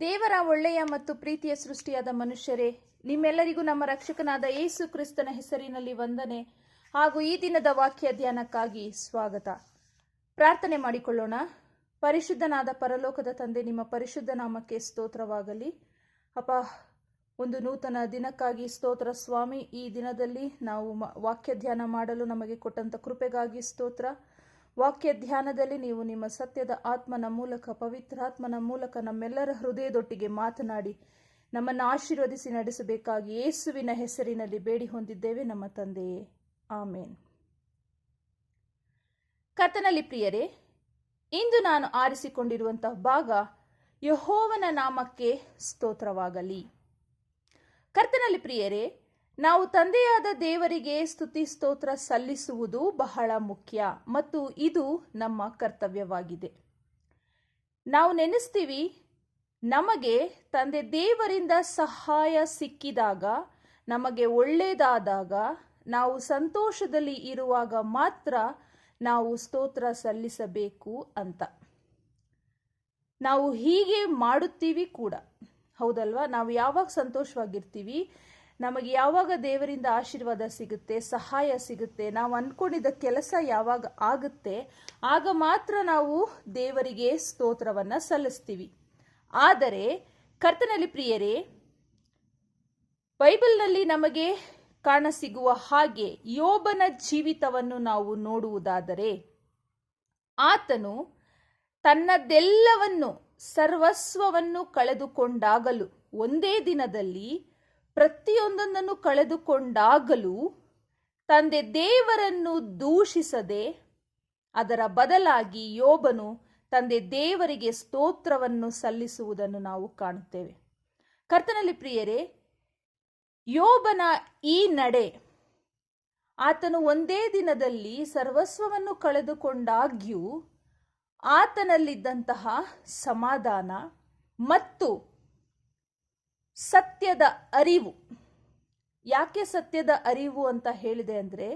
ದೇವರ ಒಳ್ಳೆಯ ಮತ್ತು ಪ್ರೀತಿಯ ಸೃಷ್ಟಿಯಾದ ಮನುಷ್ಯರೇ, ನಿಮ್ಮೆಲ್ಲರಿಗೂ ನಮ್ಮ ರಕ್ಷಕನಾದ ಏಸು ಕ್ರಿಸ್ತನ ಹೆಸರಿನಲ್ಲಿ ವಂದನೆ ಹಾಗೂ ಈ ದಿನದ ವಾಕ್ಯ ಧ್ಯಾನಕ್ಕಾಗಿ ಸ್ವಾಗತ. ಪ್ರಾರ್ಥನೆ ಮಾಡಿಕೊಳ್ಳೋಣ. ಪರಿಶುದ್ಧನಾದ ಪರಲೋಕದ ತಂದೆ, ನಿಮ್ಮ ಪರಿಶುದ್ಧ ನಾಮಕ್ಕೆ ಸ್ತೋತ್ರವಾಗಲಿ. ಅಪ್ಪ, ಒಂದು ನೂತನ ದಿನಕ್ಕಾಗಿ ಸ್ತೋತ್ರ ಸ್ವಾಮಿ, ಈ ದಿನದಲ್ಲಿ ನಾವು ವಾಕ್ಯ ಧ್ಯಾನ ಮಾಡಲು ನಮಗೆ ಕೊಟ್ಟಂಥ ಕೃಪೆಗಾಗಿ ಸ್ತೋತ್ರ. ವಾಕ್ಯ ಧ್ಯಾನದಲ್ಲಿ ನೀವು ನಿಮ್ಮ ಸತ್ಯದ ಆತ್ಮನ ಮೂಲಕ, ಪವಿತ್ರಾತ್ಮನ ಮೂಲಕ ನಮ್ಮೆಲ್ಲರ ಹೃದಯದೊಟ್ಟಿಗೆ ಮಾತನಾಡಿ, ನಮ್ಮನ್ನು ಆಶೀರ್ವದಿಸಿ ನಡೆಸಬೇಕಾಗಿ ಯೇಸುವಿನ ಹೆಸರಿನಲ್ಲಿ ಬೇಡಿ ಹೊಂದಿದ್ದೇವೆ ನಮ್ಮ ತಂದೆಯೇ. ಆಮೇನ್. ಕರ್ತನಲ್ಲಿ ಪ್ರಿಯರೇ, ಇಂದು ನಾನು ಆರಿಸಿಕೊಂಡಿರುವಂತಹ ಭಾಗ ಯಹೋವನ ನಾಮಕ್ಕೆ ಸ್ತೋತ್ರವಾಗಲಿ. ಕರ್ತನಲ್ಲಿ ಪ್ರಿಯರೇ ನಾವು ತಂದೆಯಾದ ದೇವರಿಗೆ ಸ್ತುತಿ ಸ್ತೋತ್ರ ಸಲ್ಲಿಸುವುದು ಬಹಳ ಮುಖ್ಯ ಮತ್ತು ಇದು ನಮ್ಮ ಕರ್ತವ್ಯವಾಗಿದೆ. ನಾವು ನೆನೆಸ್ತೀವಿ, ನಮಗೆ ತಂದೆ ದೇವರಿಂದ ಸಹಾಯ ಸಿಕ್ಕಿದಾಗ, ನಮಗೆ ಒಳ್ಳೆಯದಾದಾಗ ನಾವು ಸಂತೋಷದಲ್ಲಿ ಇರುವಾಗ ಮಾತ್ರ ನಾವು ಸ್ತೋತ್ರ ಸಲ್ಲಿಸಬೇಕು ಅಂತ. ನಾವು ಹೀಗೆ ಮಾಡುತ್ತೀವಿ ಕೂಡ. ಹೌದಲ್ವಾ? ನಾವು ಯಾವಾಗ ಸಂತೋಷವಾಗಿರ್ತೀವಿ? ನಮಗೆ ಯಾವಾಗ ದೇವರಿಂದ ಆಶೀರ್ವಾದ ಸಿಗುತ್ತೆ, ಸಹಾಯ ಸಿಗುತ್ತೆ, ನಾವು ಅಂದ್ಕೊಂಡಿದ್ದ ಕೆಲಸ ಯಾವಾಗ ಆಗುತ್ತೆ, ಆಗ ಮಾತ್ರ ನಾವು ದೇವರಿಗೆ ಸ್ತೋತ್ರವನ್ನು ಸಲ್ಲಿಸ್ತೀವಿ. ಆದರೆ ಕರ್ತನಲ್ಲಿ ಪ್ರಿಯರೇ, ಬೈಬಲ್ನಲ್ಲಿ ನಮಗೆ ಕಾಣಸಿಗುವ ಹಾಗೆ ಯೋಬನ ಜೀವಿತವನ್ನು ನಾವು ನೋಡುವುದಾದರೆ, ಆತನು ತನ್ನದೆಲ್ಲವನ್ನು, ಸರ್ವಸ್ವವನ್ನು ಕಳೆದುಕೊಂಡಾಗಲು ಒಂದೇ ದಿನದಲ್ಲಿ ಪ್ರತಿಯೊಂದನ್ನು ಕಳೆದುಕೊಂಡಾಗಲೂ ತಂದೆ ದೇವರನ್ನು ದೂಷಿಸದೆ ಅದರ ಬದಲಾಗಿ ಯೋಬನು ತಂದೆ ದೇವರಿಗೆ ಸ್ತೋತ್ರವನ್ನು ಸಲ್ಲಿಸುವುದನ್ನು ನಾವು ಕಾಣುತ್ತೇವೆ. ಕರ್ತನಲ್ಲಿ ಪ್ರಿಯರೇ, ಯೋಬನ ಈ ನಡೆ, ಆತನು ಒಂದೇ ದಿನದಲ್ಲಿ ಸರ್ವಸ್ವವನ್ನು ಕಳೆದುಕೊಂಡಾಗ್ಯೂ ಆತನಲ್ಲಿದ್ದಂತಹ ಸಮಾಧಾನ ಮತ್ತು ಸತ್ಯದ ಅರಿವು. ಯಾಕೆ ಸತ್ಯದ ಅರಿವು ಅಂತ ಹೇಳಿದೆ ಅಂದರೆ,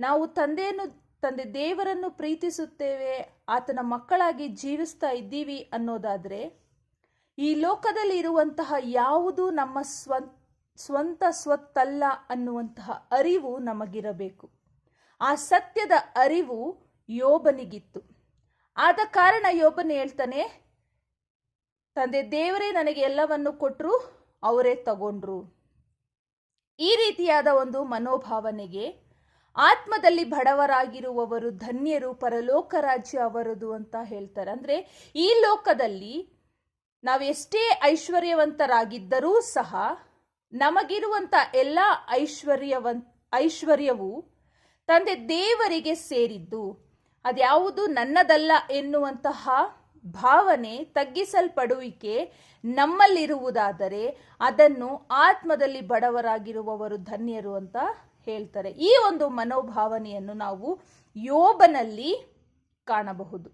ನಾವು ತಂದೆಯನ್ನು, ತಂದೆ ದೇವರನ್ನು ಪ್ರೀತಿಸುತ್ತೇವೆ, ಆತನ ಮಕ್ಕಳಾಗಿ ಜೀವಿಸ್ತಾ ಇದ್ದೀವಿ ಅನ್ನೋದಾದರೆ, ಈ ಲೋಕದಲ್ಲಿ ಇರುವಂತಹ ಯಾವುದು ನಮ್ಮ ಸ್ವ, ಸ್ವಂತ ಸ್ವತ್ತಲ್ಲ ಅನ್ನುವಂತಹ ಅರಿವು ನಮಗಿರಬೇಕು. ಆ ಸತ್ಯದ ಅರಿವು ಯೋಬನಿಗಿತ್ತು. ಆದ ಕಾರಣ ಯೋಬನ ಹೇಳ್ತಾನೆ ತಂದೆ ದೇವರೇ ನನಗೆ ಎಲ್ಲವನ್ನು ಕೊಟ್ಟರು ಅವರೇ ತಗೊಂಡ್ರು. ಈ ರೀತಿಯಾದ ಒಂದು ಮನೋಭಾವನೆಗೆ ಆತ್ಮದಲ್ಲಿ ಬಡವರಾಗಿರುವವರು ಧನ್ಯರು, ಪರಲೋಕ ರಾಜ್ಯ ಅವರದು ಅಂತ ಹೇಳ್ತಾರೆ. ಅಂದರೆ ಈ ಲೋಕದಲ್ಲಿ ನಾವೆಷ್ಟೇ ಐಶ್ವರ್ಯವಂತರಾಗಿದ್ದರೂ ಸಹ ನಮಗಿರುವಂಥ ಎಲ್ಲ ಐಶ್ವರ್ಯವನ್ ಐಶ್ವರ್ಯವು ತಂದೆ ದೇವರಿಗೆ ಸೇರಿದ್ದು. ಅದ್ಯಾವುದು ನನ್ನದಲ್ಲ ಎನ್ನುವಂತಹ ಭಾವನೆ ತಗ್ಗಿಸಲ್ಪಡುವಿಕೆ ನಮ್ಮಲ್ಲಿರುವುದಾದರೆ ಅದನ್ನು ಆತ್ಮದಲ್ಲಿ ಬಡವರಾಗಿರುವವರು ಧನ್ಯರು ಅಂತ ಹೇಳ್ತಾರೆ. ಈ ಒಂದು ಮನೋಭಾವನೆಯನ್ನು ನಾವು ಯೋಬನಲ್ಲಿ ಕಾಣಬಹುದು.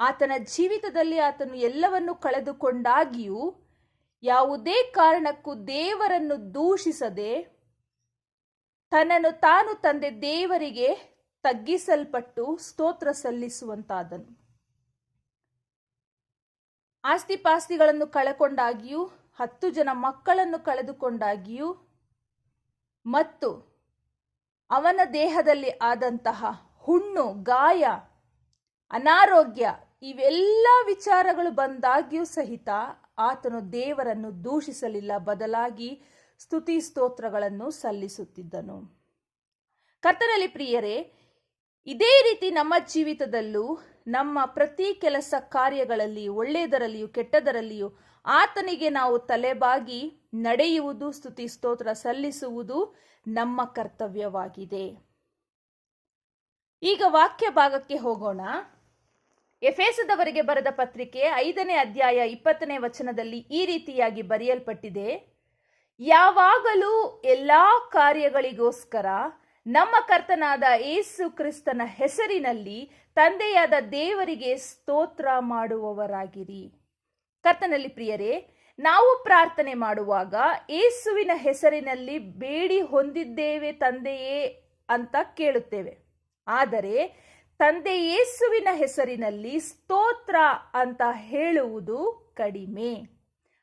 ಆತನ ಜೀವಿತದಲ್ಲಿ ಆತನು ಎಲ್ಲವನ್ನು ಕಳೆದುಕೊಂಡಾಗಿಯೂ ಯಾವುದೇ ಕಾರಣಕ್ಕೂ ದೇವರನ್ನು ದೂಷಿಸದೆ ತನ್ನನ್ನು ತಾನು ತಂದೆ ದೇವರಿಗೆ ತಗ್ಗಿಸಲ್ಪಟ್ಟು ಸ್ತೋತ್ರ ಸಲ್ಲಿಸುವಂತಾದನು. ಆಸ್ತಿಪಾಸ್ತಿಗಳನ್ನು ಕಳೆಕೊಂಡಾಗಿಯೂ, ಹತ್ತು ಜನ ಮಕ್ಕಳನ್ನು ಕಳೆದುಕೊಂಡಾಗಿಯೂ, ಮತ್ತು ಅವನ ದೇಹದಲ್ಲಿ ಆದಂತಹ ಹುಣ್ಣು, ಗಾಯ, ಅನಾರೋಗ್ಯ ಇವೆಲ್ಲ ವಿಚಾರಗಳು ಬಂದಾಗ್ಯೂ ಸಹಿತ ಆತನು ದೇವರನ್ನು ದೂಷಿಸಲಿಲ್ಲ, ಬದಲಾಗಿ ಸ್ತುತಿ ಸ್ತೋತ್ರಗಳನ್ನು ಸಲ್ಲಿಸುತ್ತಿದ್ದನು. ಕರ್ತನಲ್ಲಿ ಪ್ರಿಯರೇ, ಇದೇ ರೀತಿ ನಮ್ಮ ಜೀವಿತದಲ್ಲೂ ನಮ್ಮ ಪ್ರತಿ ಕೆಲಸ ಕಾರ್ಯಗಳಲ್ಲಿ, ಒಳ್ಳೆಯದರಲ್ಲಿಯೂ ಕೆಟ್ಟದರಲ್ಲಿಯೂ ಆತನಿಗೆ ನಾವು ತಲೆಬಾಗಿ ನಡೆಯುವುದು, ಸ್ತುತಿ, ಸ್ತೋತ್ರ ಸಲ್ಲಿಸುವುದು ನಮ್ಮ ಕರ್ತವ್ಯವಾಗಿದೆ. ಈಗ ವಾಕ್ಯ ಭಾಗಕ್ಕೆ ಹೋಗೋಣ. ಎಫೇಸದವರಿಗೆ ಬರೆದ ಪತ್ರಿಕೆ ಐದನೇ ಅಧ್ಯಾಯ ಇಪ್ಪತ್ತನೇ ವಚನದಲ್ಲಿ ಈ ರೀತಿಯಾಗಿ ಬರೆಯಲ್ಪಟ್ಟಿದೆ. ಯಾವಾಗಲೂ ಎಲ್ಲಾ ಕಾರ್ಯಗಳಿಗೋಸ್ಕರ ನಮ್ಮ ಕರ್ತನಾದ ಏಸು ಕ್ರಿಸ್ತನ ಹೆಸರಿನಲ್ಲಿ ತಂದೆಯಾದ ದೇವರಿಗೆ ಸ್ತೋತ್ರ ಮಾಡುವವರಾಗಿರಿ. ಕರ್ತನಲ್ಲಿ ಪ್ರಿಯರೇ, ನಾವು ಪ್ರಾರ್ಥನೆ ಮಾಡುವಾಗ ಏಸುವಿನ ಹೆಸರಿನಲ್ಲಿ ಬೇಡಿ ಹೊಂದಿದ್ದೇವೆ ತಂದೆಯೇ ಅಂತ ಕೇಳುತ್ತೇವೆ. ಆದರೆ ತಂದೆ ಯೇಸುವಿನ ಹೆಸರಿನಲ್ಲಿ ಸ್ತೋತ್ರ ಅಂತ ಹೇಳುವುದು ಕಡಿಮೆ.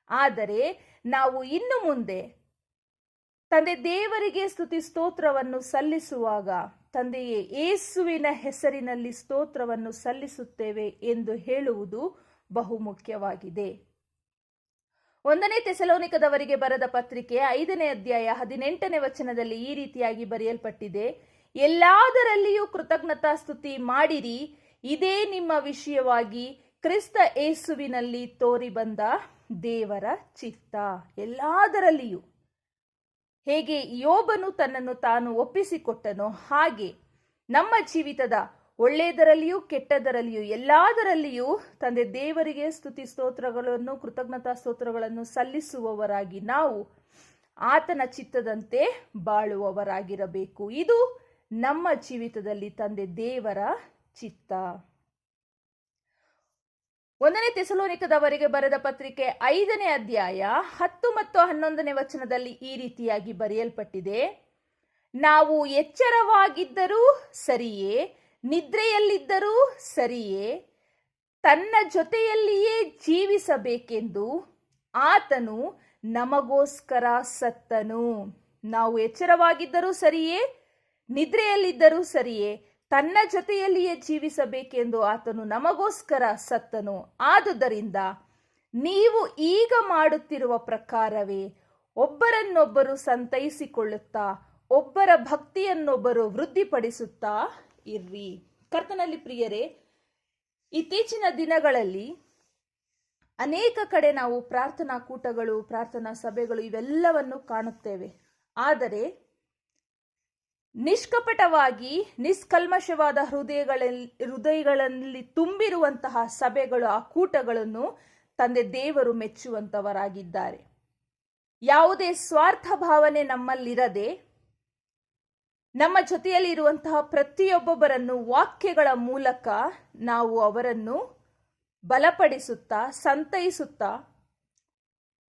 ಆದರೆ ನಾವು ಇನ್ನು ಮುಂದೆ ತಂದೆ ದೇವರಿಗೆ ಸ್ತುತಿ ಸ್ತೋತ್ರವನ್ನು ಸಲ್ಲಿಸುವಾಗ ತಂದೆಯೇ, ಏಸುವಿನ ಹೆಸರಿನಲ್ಲಿ ಸ್ತೋತ್ರವನ್ನು ಸಲ್ಲಿಸುತ್ತೇವೆ ಎಂದು ಹೇಳುವುದು ಬಹುಮುಖ್ಯವಾಗಿದೆ. ಒಂದನೇ ತೆಸಲೋನಿಕದವರಿಗೆ ಬರೆದ ಪತ್ರಿಕೆ ಐದನೇ ಅಧ್ಯಾಯ ಹದಿನೆಂಟನೇ ವಚನದಲ್ಲಿ ಈ ರೀತಿಯಾಗಿ ಬರೆಯಲ್ಪಟ್ಟಿದೆ. ಎಲ್ಲಾದರಲ್ಲಿಯೂ ಕೃತಜ್ಞತಾ ಸ್ತುತಿ ಮಾಡಿರಿ, ಇದೇ ನಿಮ್ಮ ವಿಷಯವಾಗಿ ಕ್ರಿಸ್ತ ಏಸುವಿನಲ್ಲಿ ತೋರಿ ಬಂದ ದೇವರ ಚಿತ್ತ. ಎಲ್ಲಾದರಲ್ಲಿಯೂ ಹೇಗೆ ಯೋಬನು ತನ್ನನ್ನು ತಾನು ಒಪ್ಪಿಸಿಕೊಟ್ಟನೋ ಹಾಗೆ ನಮ್ಮ ಜೀವಿತದ ಒಳ್ಳೆಯದರಲ್ಲಿಯೂ ಕೆಟ್ಟದರಲ್ಲಿಯೂ ಎಲ್ಲದರಲ್ಲಿಯೂ ತಂದೆ ದೇವರಿಗೆ ಸ್ತುತಿ ಸ್ತೋತ್ರಗಳನ್ನು, ಕೃತಜ್ಞತಾ ಸ್ತೋತ್ರಗಳನ್ನು ಸಲ್ಲಿಸುವವರಾಗಿ ನಾವು ಆತನ ಚಿತ್ತದಂತೆ ಬಾಳುವವರಾಗಿರಬೇಕು. ಇದು ನಮ್ಮ ಜೀವಿತದಲ್ಲಿ ತಂದೆ ದೇವರ ಚಿತ್ತ. ಒಂದನೇ ತೆಸಲೋನಿಕದವರಿಗೆ ಬರೆದ ಪತ್ರಿಕೆ ಐದನೇ ಅಧ್ಯಾಯ ಹತ್ತು ಮತ್ತು ಹನ್ನೊಂದನೇ ವಚನದಲ್ಲಿ ಈ ರೀತಿಯಾಗಿ ಬರೆಯಲ್ಪಟ್ಟಿದೆ. ನಾವು ಎಚ್ಚರವಾಗಿದ್ದರೂ ಸರಿಯೇ, ನಿದ್ರೆಯಲ್ಲಿದ್ದರೂ ಸರಿಯೇ, ತನ್ನ ಜೊತೆಯಲ್ಲಿಯೇ ಜೀವಿಸಬೇಕೆಂದು ಆತನು ನಮಗೋಸ್ಕರ ಸತ್ತನು. ನಾವು ಎಚ್ಚರವಾಗಿದ್ದರೂ ಸರಿಯೇ, ನಿದ್ರೆಯಲ್ಲಿದ್ದರೂ ಸರಿಯೇ ತನ್ನ ಜೊತೆಯಲ್ಲಿಯೇ ಜೀವಿಸಬೇಕೆಂದು ಆತನು ನಮಗೋಸ್ಕರ ಸತ್ತನು. ಆದುದರಿಂದ ನೀವು ಈಗ ಮಾಡುತ್ತಿರುವ ಪ್ರಕಾರವೇ ಒಬ್ಬರನ್ನೊಬ್ಬರು ಸಂತೈಸಿಕೊಳ್ಳುತ್ತಾ, ಒಬ್ಬರ ಭಕ್ತಿಯನ್ನೊಬ್ಬರು ವೃದ್ಧಿಪಡಿಸುತ್ತಾ ಇರ್ರಿ. ಕರ್ತನಲ್ಲಿ ಪ್ರಿಯರೇ, ಇತ್ತೀಚಿನ ದಿನಗಳಲ್ಲಿ ಅನೇಕ ಕಡೆ ನಾವು ಪ್ರಾರ್ಥನಾ ಕೂಟಗಳು, ಪ್ರಾರ್ಥನಾ ಸಭೆಗಳು ಇವೆಲ್ಲವನ್ನು ಕಾಣುತ್ತೇವೆ. ಆದರೆ ನಿಷ್ಕಪಟವಾಗಿ, ನಿಷ್ಕಲ್ಮಶವಾದ ಹೃದಯಗಳಲ್ಲಿ ಹೃದಯಗಳಲ್ಲಿ ತುಂಬಿರುವಂತಹ ಸಭೆಗಳು ಆ ಕೂಟಗಳನ್ನು ತಂದೆ ದೇವರು ಮೆಚ್ಚುವಂತವರಾಗಿದ್ದಾರೆ. ಯಾವುದೇ ಸ್ವಾರ್ಥ ಭಾವನೆ ನಮ್ಮಲ್ಲಿರದೆ, ನಮ್ಮ ಜೊತೆಯಲ್ಲಿ ಇರುವಂತಹ ಪ್ರತಿಯೊಬ್ಬೊಬ್ಬರನ್ನು ವಾಕ್ಯಗಳ ಮೂಲಕ ನಾವು ಅವರನ್ನು ಬಲಪಡಿಸುತ್ತಾ, ಸಂತೈಸುತ್ತಾ,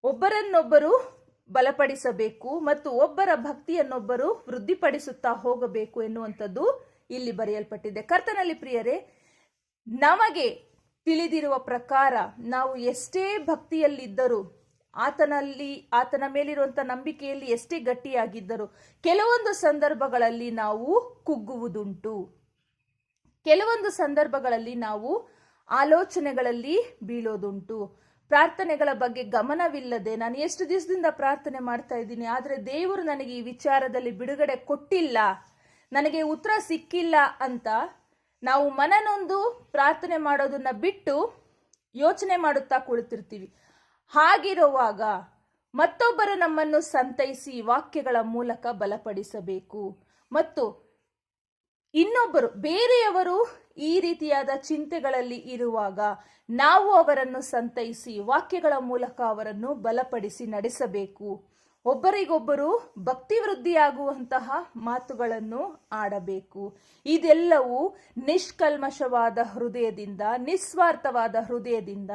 ಒಬ್ಬರನ್ನೊಬ್ಬರು ಬಲಪಡಿಸಬೇಕು ಮತ್ತು ಒಬ್ಬರ ಭಕ್ತಿಯನ್ನೊಬ್ಬರು ವೃದ್ಧಿಪಡಿಸುತ್ತಾ ಹೋಗಬೇಕು ಎನ್ನುವಂಥದ್ದು ಇಲ್ಲಿ ಬರೆಯಲ್ಪಟ್ಟಿದೆ. ಕರ್ತನಲ್ಲಿ ಪ್ರಿಯರೇ, ನಮಗೆ ತಿಳಿದಿರುವ ಪ್ರಕಾರ ನಾವು ಎಷ್ಟೇ ಭಕ್ತಿಯಲ್ಲಿದ್ದರೂ, ಆತನಲ್ಲಿ, ಆತನ ಮೇಲಿರುವಂಥ ನಂಬಿಕೆಯಲ್ಲಿ ಎಷ್ಟೇ ಗಟ್ಟಿಯಾಗಿದ್ದರೂ, ಕೆಲವೊಂದು ಸಂದರ್ಭಗಳಲ್ಲಿ ನಾವು ಕುಗ್ಗುವುದುಂಟು. ಕೆಲವೊಂದು ಸಂದರ್ಭಗಳಲ್ಲಿ ನಾವು ಆಲೋಚನೆಗಳಲ್ಲಿ ಬೀಳೋದುಂಟು. ಪ್ರಾರ್ಥನೆಗಳ ಬಗ್ಗೆ ಗಮನವಿಲ್ಲದೆ ನಾನು ಎಷ್ಟು ದಿವಸದಿಂದ ಪ್ರಾರ್ಥನೆ ಮಾಡ್ತಾ ಇದ್ದೀನಿ, ಆದರೆ ದೇವರು ನನಗೆ ಈ ವಿಚಾರದಲ್ಲಿ ಬಿಡುಗಡೆ ಕೊಟ್ಟಿಲ್ಲ, ನನಗೆ ಉತ್ತರ ಸಿಕ್ಕಿಲ್ಲ ಅಂತ ನಾವು ಮನನೊಂದು ಪ್ರಾರ್ಥನೆ ಮಾಡೋದನ್ನ ಬಿಟ್ಟು ಯೋಚನೆ ಮಾಡುತ್ತಾ ಕುಳಿತಿರ್ತೀವಿ. ಹಾಗಿರುವಾಗ ಮತ್ತೊಬ್ಬರು ನಮ್ಮನ್ನು ಸಂತೈಸಿ ವಾಕ್ಯಗಳ ಮೂಲಕ ಬಲಪಡಿಸಬೇಕು. ಮತ್ತು ಇನ್ನೊಬ್ಬರು, ಬೇರೆಯವರು ಈ ರೀತಿಯಾದ ಚಿಂತೆಗಳಲ್ಲಿ ಇರುವಾಗ ನಾವು ಅವರನ್ನು ಸಂತೈಸಿ ವಾಕ್ಯಗಳ ಮೂಲಕ ಅವರನ್ನು ಬಲಪಡಿಸಿ ನಡೆಸಬೇಕು. ಒಬ್ಬರಿಗೊಬ್ಬರು ಭಕ್ತಿ ವೃದ್ಧಿಯಾಗುವಂತಹ ಮಾತುಗಳನ್ನು ಆಡಬೇಕು. ಇದೆಲ್ಲವೂ ನಿಷ್ಕಲ್ಮಶವಾದ ಹೃದಯದಿಂದ, ನಿಸ್ವಾರ್ಥವಾದ ಹೃದಯದಿಂದ,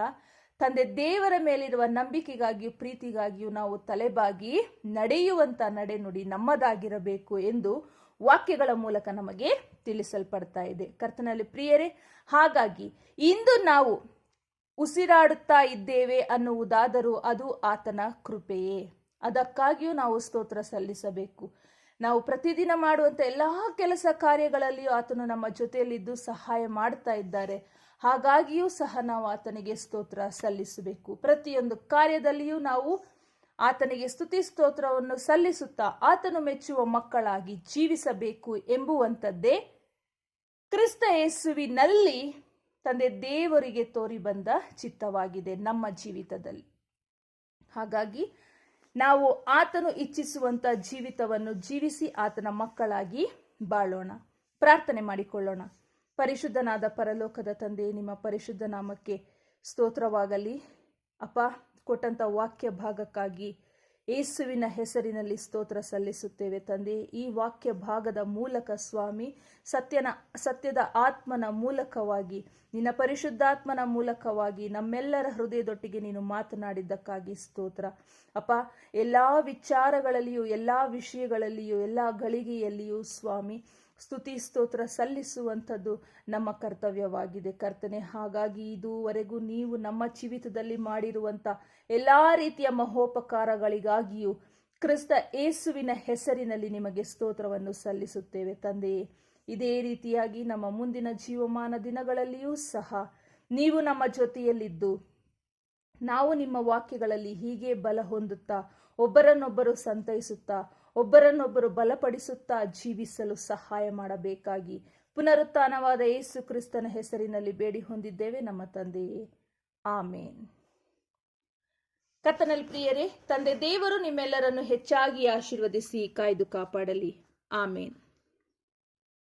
ತಂದೆ ದೇವರ ಮೇಲಿರುವ ನಂಬಿಕೆಗಾಗಿಯೂ ಪ್ರೀತಿಗಾಗಿಯೂ ನಾವು ತಲೆಬಾಗಿ ನಡೆಯುವಂತ ನಡೆನುಡಿ ನಮ್ಮದಾಗಿರಬೇಕು ಎಂದು ವಾಕ್ಯಗಳ ಮೂಲಕ ನಮಗೆ ತಿಳಿಸಲ್ಪಡ್ತಾ ಇದೆ. ಕರ್ತನಲ್ಲಿ ಪ್ರಿಯರೇ, ಹಾಗಾಗಿ ಇಂದು ನಾವು ಉಸಿರಾಡುತ್ತಾ ಇದ್ದೇವೆ ಅನ್ನುವುದಾದರೂ ಅದು ಆತನ ಕೃಪೆಯೇ. ಅದಕ್ಕಾಗಿಯೂ ನಾವು ಸ್ತೋತ್ರ ಸಲ್ಲಿಸಬೇಕು. ನಾವು ಪ್ರತಿದಿನ ಮಾಡುವಂಥ ಎಲ್ಲ ಕೆಲಸ ಕಾರ್ಯಗಳಲ್ಲಿಯೂ ಆತನು ನಮ್ಮ ಜೊತೆಯಲ್ಲಿದ್ದು ಸಹಾಯ ಮಾಡ್ತಾ ಇದ್ದಾರೆ. ಹಾಗಾಗಿಯೂ ಸಹ ನಾವು ಆತನಿಗೆ ಸ್ತೋತ್ರ ಸಲ್ಲಿಸಬೇಕು. ಪ್ರತಿಯೊಂದು ಕಾರ್ಯದಲ್ಲಿಯೂ ನಾವು ಆತನಿಗೆ ಸ್ತುತಿ ಸ್ತೋತ್ರವನ್ನು ಸಲ್ಲಿಸುತ್ತಾ ಆತನು ಮೆಚ್ಚುವ ಮಕ್ಕಳಾಗಿ ಜೀವಿಸಬೇಕು ಎಂಬುವಂಥದ್ದೇ ಕ್ರಿಸ್ತ ಯೇಸುವಿನಲ್ಲಿ ತಂದೆ ದೇವರಿಗೆ ತೋರಿ ಬಂದ ಚಿತ್ತವಾಗಿದೆ ನಮ್ಮ ಜೀವಿತದಲ್ಲಿ. ಹಾಗಾಗಿ ನಾವು ಆತನು ಇಚ್ಛಿಸುವಂಥ ಜೀವಿತವನ್ನು ಜೀವಿಸಿ ಆತನ ಮಕ್ಕಳಾಗಿ ಬಾಳೋಣ. ಪ್ರಾರ್ಥನೆ ಮಾಡಿಕೊಳ್ಳೋಣ. ಪರಿಶುದ್ಧನಾದ ಪರಲೋಕದ ತಂದೆ, ನಿಮ್ಮ ಪರಿಶುದ್ಧ ನಾಮಕ್ಕೆ ಸ್ತೋತ್ರವಾಗಲಿ. ಅಪ್ಪ ಕೊಟ್ಟಂತ ವಾಕ್ಯ ಭಾಗಕ್ಕಾಗಿ ಯೇಸುವಿನ ಹೆಸರಿನಲ್ಲಿ ಸ್ತೋತ್ರ ಸಲ್ಲಿಸುತ್ತೇವೆ ತಂದೆ. ಈ ವಾಕ್ಯ ಭಾಗದ ಮೂಲಕ ಸ್ವಾಮಿ, ಸತ್ಯನ, ಸತ್ಯದ ಆತ್ಮನ ಮೂಲಕವಾಗಿ, ನಿನ್ನ ಪರಿಶುದ್ಧಾತ್ಮನ ಮೂಲಕವಾಗಿ ನಮ್ಮೆಲ್ಲರ ಹೃದಯದೊಟ್ಟಿಗೆ ನೀನು ಮಾತನಾಡಿದ್ದಕ್ಕಾಗಿ ಸ್ತೋತ್ರ. ಅಪ್ಪ, ಎಲ್ಲ ವಿಚಾರಗಳಲ್ಲಿಯೂ, ಎಲ್ಲ ವಿಷಯಗಳಲ್ಲಿಯೂ, ಎಲ್ಲ ಗಳಿಗೆಯಲ್ಲಿಯೂ ಸ್ವಾಮಿ ಸ್ತುತಿ ಸ್ತೋತ್ರ ಸಲ್ಲಿಸುವಂಥದ್ದು ನಮ್ಮ ಕರ್ತವ್ಯವಾಗಿದೆ. ಕರ್ತನೆ, ಹಾಗಾಗಿ ಇದುವರೆಗೂ ನೀವು ನಮ್ಮ ಜೀವಿತದಲ್ಲಿ ಮಾಡಿರುವಂಥ ಎಲ್ಲ ರೀತಿಯ ಮಹೋಪಕಾರಗಳಿಗಾಗಿಯೂ ಕ್ರಿಸ್ತ ಏಸುವಿನ ಹೆಸರಿನಲ್ಲಿ ನಿಮಗೆ ಸ್ತೋತ್ರವನ್ನು ಸಲ್ಲಿಸುತ್ತೇವೆ. ತಂದೆಯೇ, ಇದೇ ರೀತಿಯಾಗಿ ನಮ್ಮ ಮುಂದಿನ ಜೀವಮಾನ ದಿನಗಳಲ್ಲಿಯೂ ಸಹ ನೀವು ನಮ್ಮ ಜೊತೆಯಲ್ಲಿದ್ದು, ನಾವು ನಿಮ್ಮ ವಾಕ್ಯಗಳಲ್ಲಿ ಹೀಗೆ ಬಲ ಹೊಂದುತ್ತಾ, ಒಬ್ಬರನ್ನೊಬ್ಬರು ಸಂತೈಸುತ್ತಾ ಒಬ್ಬರನ್ನೊಬ್ಬರು ಬಲಪಡಿಸುತ್ತಾ ಜೀವಿಸಲು ಸಹಾಯ ಮಾಡಬೇಕಾಗಿ ಪುನರುತ್ಥಾನವಾದ ಯೇಸು ಕ್ರಿಸ್ತನ ಹೆಸರಿನಲ್ಲಿ ಬೇಡಿ ಹೊಂದಿದ್ದೇವೆ. ನಮ್ಮ ತಂದೆಯೇ, ಆಮೇನ್. ಕತ್ತನಲ್ಲಿ ಪ್ರಿಯರೇ, ತಂದೆ ದೇವರು ನಿಮ್ಮೆಲ್ಲರನ್ನು ಹೆಚ್ಚಾಗಿ ಆಶೀರ್ವದಿಸಿ ಕಾಯ್ದು ಕಾಪಾಡಲಿ. ಆಮೇನ್.